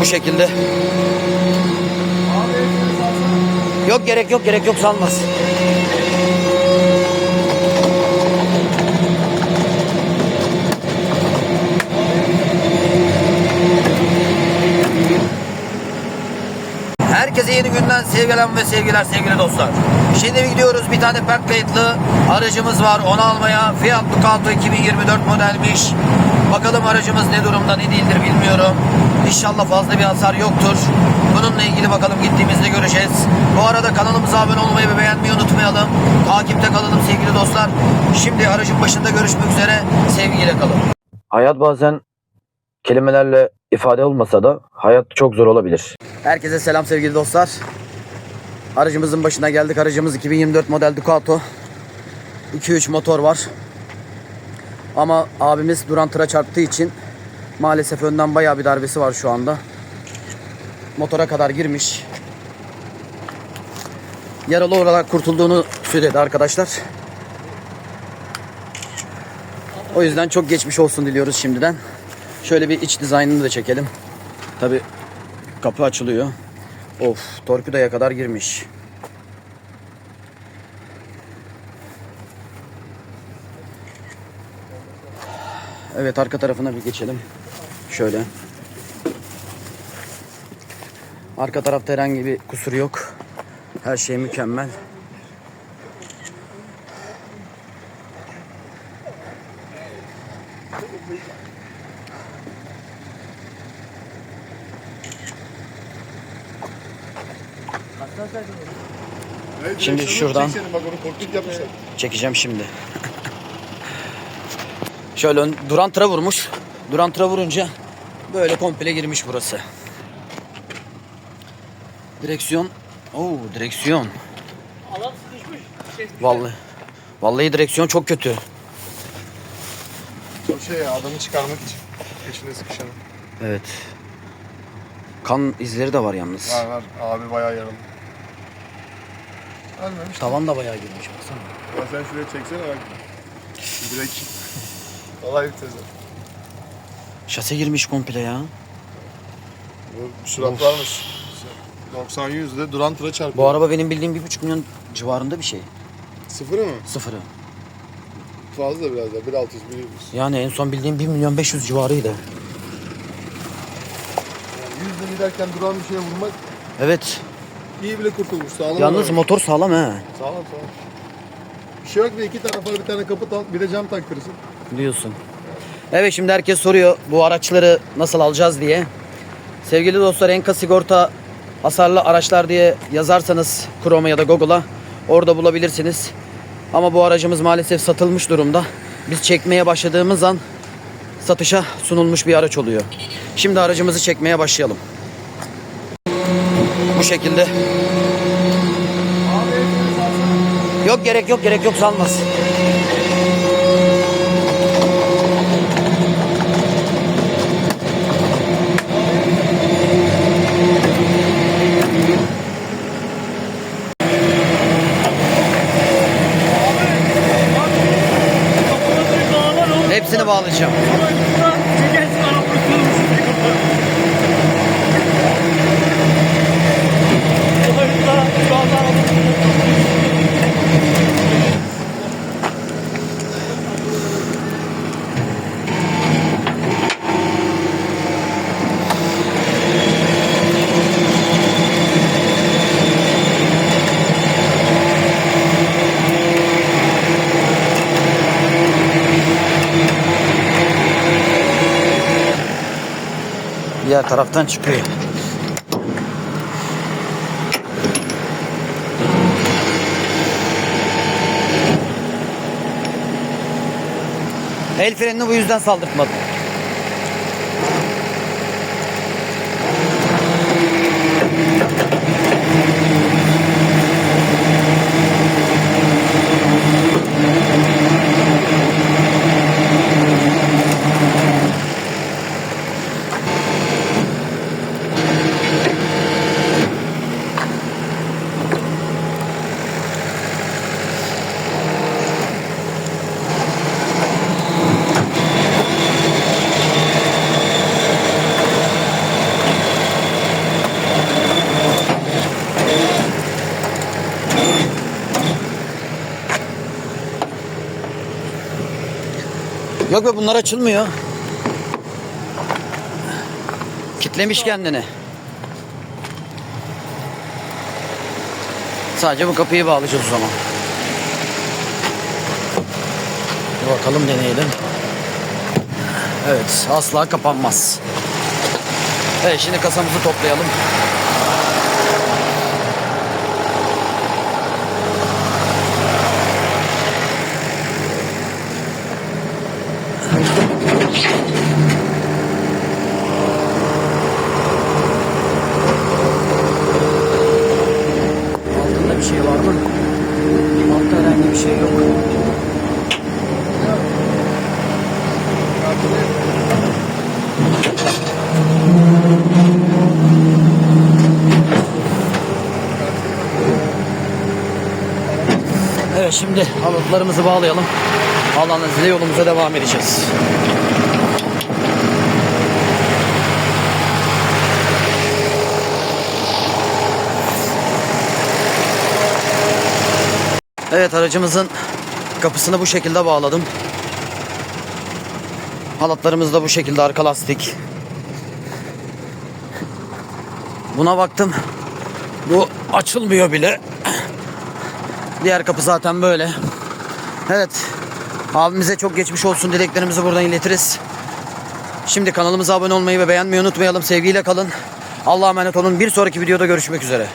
Bu şekilde. Yok gerek yok gerek yok salmaz. Herkese yeni günden sevgiler ve sevgiler sevgili dostlar. Şimdi gidiyoruz bir tane pert kayıtlı aracımız var onu almaya. Fiat Ducato 2024 modelmiş. Bakalım aracımız ne durumda ne değildir bilmiyorum. İnşallah fazla bir hasar yoktur. Bununla ilgili bakalım gittiğimizde göreceğiz. Bu arada kanalımıza abone olmayı ve beğenmeyi unutmayalım. Takipte kalalım sevgili dostlar. Şimdi aracın başında görüşmek üzere. Sevgiyle kalın. Hayat bazen kelimelerle ifade olmasa da hayat çok zor olabilir. Herkese selam sevgili dostlar. Aracımızın başına geldik. Aracımız 2024 model Ducato. 2-3 motor var. Ama abimiz duran tıra çarptığı için maalesef önden bayağı bir darbesi var şu anda. Motora kadar girmiş. Yaralı olarak kurtulduğunu söyledi arkadaşlar. O yüzden çok geçmiş olsun diliyoruz şimdiden. Şöyle bir iç dizaynını da çekelim. Tabi kapı açılıyor. Of torpidoya kadar girmiş. Evet arka tarafına bir geçelim. Şöyle. Arka tarafta herhangi bir kusur yok. Her şey mükemmel. Şimdi şuradan-. Çekeceğim şimdi. Şöyle ön- duran tıra vurmuş. Duran tıra vurunca böyle komple girmiş burası. Direksiyon. Oo direksiyon. Alan sıkışmış. Şey, Vallahi. Vallahi direksiyon çok kötü. O şey ya adamı çıkarmak için. Peşine sıkışan. Evet. Kan izleri de var yalnız. Var var. Abi bayağı yaralı. Ölmemiş. Tavan da bayağı girmiş baksana. Ya sen şuraya çeksene bak. Direkt. Olay bitirdi. Şase girmiş komple ya. Bu sürat varmış. 90 100'de duran tıra çarpıyor. Bu araba benim bildiğim bir buçuk milyon civarında bir şey. Sıfırı mı? Sıfırı. Fazla biraz da. 1600 1 Yani en son bildiğim 1 milyon 500 civarıydı. Yani 100'de giderken duran bir şeye vurmak Evet. iyi bile kurtulmuş. Sağlam. Yalnız motor sağlam he. Sağlam sağlam. Bir şey yok da iki tarafa bir tane kapı al, bir de cam taktırırsın. Diyorsun. Evet şimdi herkes soruyor bu araçları nasıl alacağız diye. Sevgili dostlar Enka Sigorta hasarlı araçlar diye yazarsanız Chrome'a ya da Google'a orada bulabilirsiniz. Ama bu aracımız maalesef satılmış durumda. Biz çekmeye başladığımız an satışa sunulmuş bir araç oluyor. Şimdi aracımızı çekmeye başlayalım. Bu şekilde. Yok gerek yok gerek yok salmaz. Hepsini bağlayacağım. Sonra çekersin ana kurtulmuş. Olayında şu anda Diğer taraftan çıkıyor. El frenini bu yüzden saldırtmadım. Yok be bunlar açılmıyor. Kitlemiş kendini. Sadece bu kapıyı bağlayacağız o zaman. Bir bakalım deneyelim. Evet asla kapanmaz. Evet şimdi kasamızı toplayalım. Altında bir şey var mı? Altta herhangi bir şey yok. Evet şimdi halatlarımızı bağlayalım. Allah'ın izniyle yolumuza devam edeceğiz. Evet aracımızın kapısını bu şekilde bağladım. Halatlarımız da bu şekilde arka lastik. Buna baktım. Bu açılmıyor bile. Diğer kapı zaten böyle. Evet. Abimize çok geçmiş olsun dileklerimizi buradan iletiriz. Şimdi kanalımıza abone olmayı ve beğenmeyi unutmayalım. Sevgiyle kalın. Allah'a emanet olun. Bir sonraki videoda görüşmek üzere.